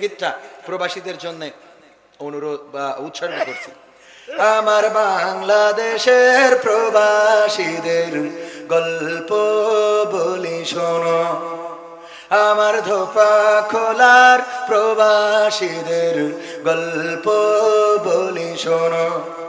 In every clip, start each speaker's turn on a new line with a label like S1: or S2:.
S1: সঙ্গীতটা প্রবাসীদের জন্য অনুরোধ বা উৎসর্গ করছি। আমার বাংলাদেশের প্রবাসীদের গল্প বলি শোনো। আমার ধোপা খোলার প্রবাসীদের গল্প বলি শোনো।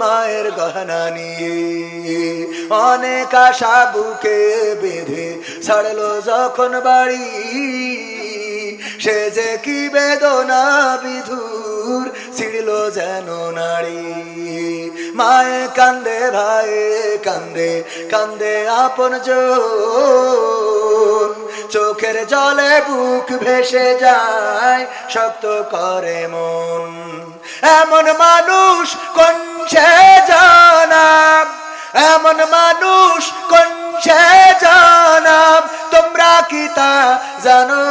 S1: মায়ের গহনা নিয়ে অনেক আশা বুকে বেঁধে ছাড়লো যখন বাড়ি। সে যে কি বেদনা বিধুর ছিড়ল যেন নারী মায়ে কান্দে ভাই কান্দে কান্দে আপন চোখের জলে বুক ভেসে যায়, শক্ত করে মন। এমন মানুষ কোন সে জানাম? এমন মানুষ কোন জানাম? তোমরা কি তা জানো?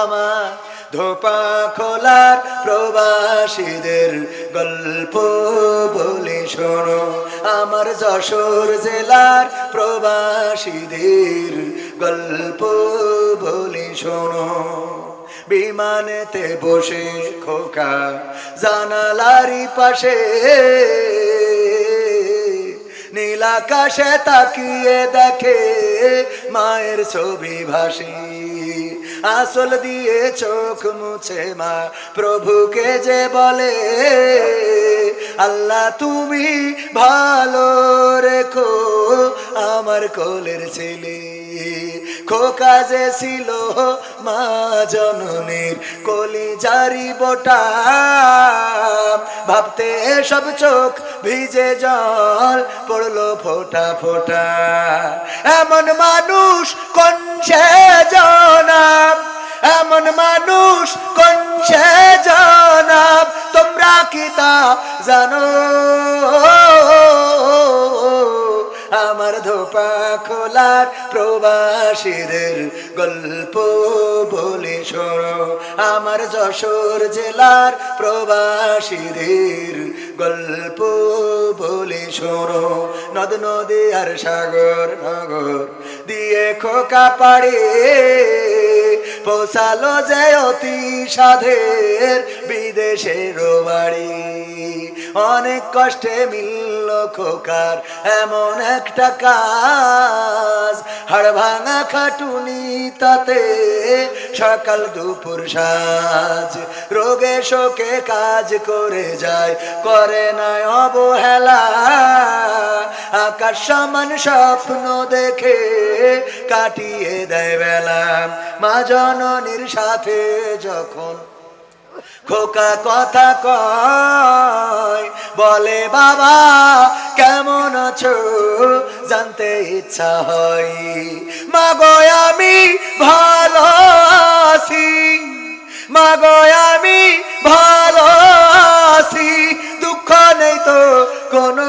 S1: আমার ধোপা খোলার প্রবাসীদের গল্প বলে শোনো। আমার যশোর জেলার প্রবাসীদের গল্প বলে শোনো। বিমানেতে বসে খোকা জানালারি পাশে। নীলাকাশে তাকিয়ে দেখে মায়ের ছবি ভাসি। আসল দিয়ে চোখ মুছে মা প্রভুকে যে বলে। আল্লাহ তুমি ভালো রেখো আমার কোলের ছেলে। খোকা যে ছিল মা জননীর কলি জারি বোটা। ভাবতে সব চোখ ভিজে জল পড়ল ফোটা ফোটা। এমন মানুষ কোন সে জনাব এমন মানুষ কোন তোমরা কি তা জানো? আমার ধোপা খোলার প্রবাসীদের গল্প বলে শোনো। আমার যশোর জেলার প্রবাসীদের গল্প বলে শোনো। নদ নদী আর সাগর নগর দিয়ে খোকা পাড়ে পৌঁছালো যে অতি সাধের বিদেশের বাড়ি। অনেক কষ্টে মিলল খোকার এমন একটা কাজ। হাড় ভাঙা খাটুনি তাতে সকাল দুপুর সাজ। রোগে শোকে কাজ করে যায়, করে না অবহেলা। আকাশ সমান স্বপ্ন দেখে কাটিয়ে দেয় বেলা। মা জননীর সাথে যখন খোকা কথা কয়, বলে, বাবা, কেমন আছো? জানতে ইচ্ছা হয়। মাগো, আমি ভালো আছি। মাগো, আমি ভালো আছি। দুঃখ নেই তো কোনো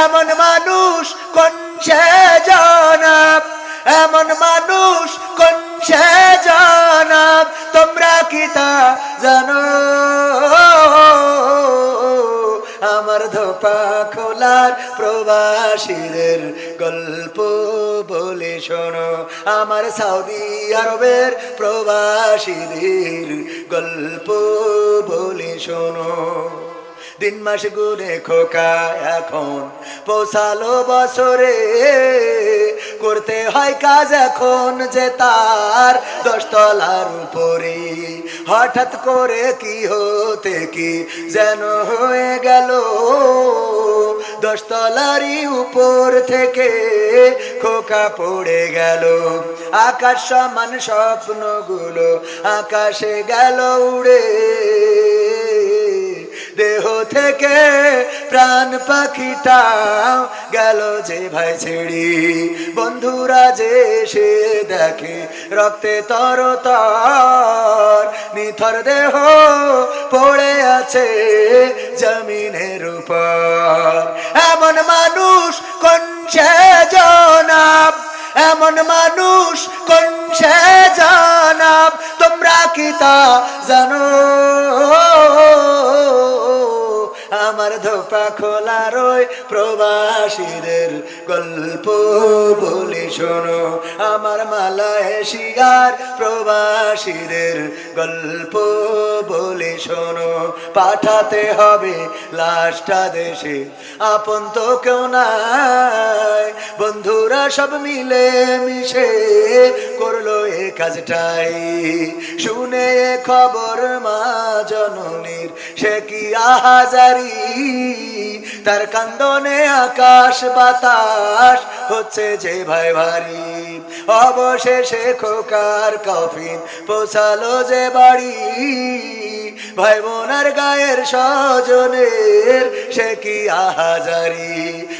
S1: এমন মানুষ কোন সে জনাব? এমন মানুষ কোন সে জনাব? তোমরা কি তা জানো? আমার ধোপা খোলার প্রবাসীদের গল্প বলে শোনো। আমার সৌদি আরবের প্রবাসীদের গল্প বলে শোনো। দিন মাস গুনে খোকা এখন। পৌঁছালো বছরে, করতে হয় কাজ এখন যে তার দশতলার উপরে। হঠাৎ করে কি হতে কি যেন হয়ে গেল। দশতলারই উপর থেকে খোকা পড়ে গেল। আকাশ সমান স্বপ্নগুলো আকাশে গেল উড়ে। দেহ থেকে প্রাণ পাখিটা গেল যে ভাই ছেড়ি। বন্ধুরা যে সে দেখে, রক্তে তর তর নিথর দেহ পড়ে আছে জমিনের উপর। এমন মানুষ কোন সে জনাব? এমন মানুষ কোন সে জানাব? তোমরা কি তা জানো? আমার ধোপা খোলা রই, প্রবাসীদের গল্প বলে শোনো। আমার মালা শিয়ার প্রবাসীদের গল্প বলে শোনো। পাঠাতে হবে লাশটা দেশে, আপন তো কেউ নাই। বন্ধুরা সব মিলে মিশে করল এ কাজটাই। শুনে খবর মা জননীর, সে কি আহাজারি তার কান্দনে আকাশ বাতাস হচ্ছে যে ভাই ভারী। অবশেষে খোকার কফিন পৌঁছালো যে বাড়ি। ভাই বোনার গায়ের স্বজনের সে কি আহাজারি।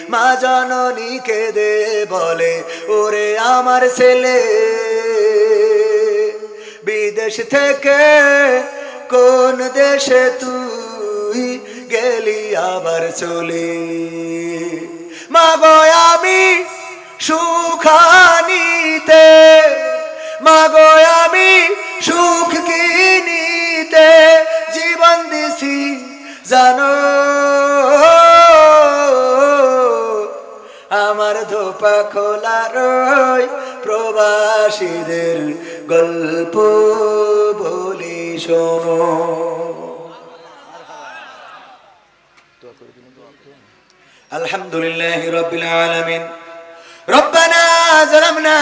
S1: মা জননী দে বলে, ওরে আমার ছেলে, বিদেশ থেকে কোন দেশে তুই গেলি আবার চলে। মাগো আমি সুখানিতে, মাগো আমি সুখ কিনিতে জীবন দিছি, জানো? আমার ধোপা খোলা রই প্রবাসীদের গল্প বলি শোনো। আলহামদুলিল্লাহ রবিল আলমিন। রব্বানা জালামনা